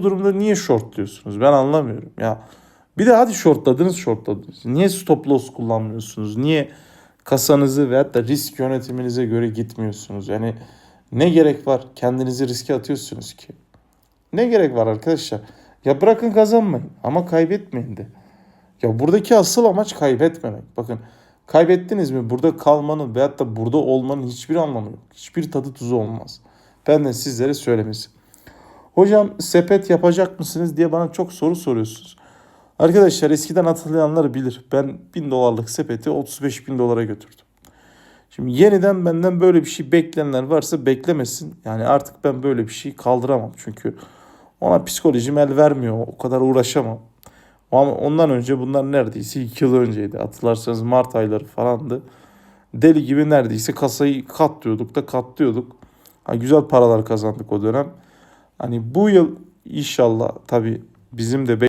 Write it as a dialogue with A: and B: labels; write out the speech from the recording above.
A: Bu durumda niye shortluyorsunuz? Ben anlamıyorum ya. Bir de hadi shortladınız shortladınız. Niye stop loss kullanmıyorsunuz? Niye kasanızı veyahut da risk yönetiminize göre gitmiyorsunuz? Yani ne gerek var? Kendinizi riske atıyorsunuz ki. Ne gerek var arkadaşlar? Ya bırakın kazanmayın ama kaybetmeyin de. Ya buradaki asıl amaç kaybetmemek. Bakın kaybettiniz mi burada kalmanın veyahut da burada olmanın hiçbir anlamı yok. Hiçbir tadı tuzu olmaz. Ben de sizlere söylemesi. Hocam sepet yapacak mısınız diye bana çok soru soruyorsunuz. Arkadaşlar eskiden hatırlayanlar bilir. Ben 1000 dolarlık sepeti 35 bin dolara götürdüm. Şimdi yeniden benden böyle bir şey bekleyenler varsa beklemesin. Yani artık ben böyle bir şey kaldıramam. Çünkü ona psikolojim el vermiyor. O kadar uğraşamam. Ama ondan önce bunlar neredeyse 2 yıl önceydi. Hatırlarsanız Mart ayları falandı. Deli gibi neredeyse kasayı katlıyorduk da katlıyorduk. Ha, güzel paralar kazandık o dönem. Hani bu yıl inşallah tabii bizim de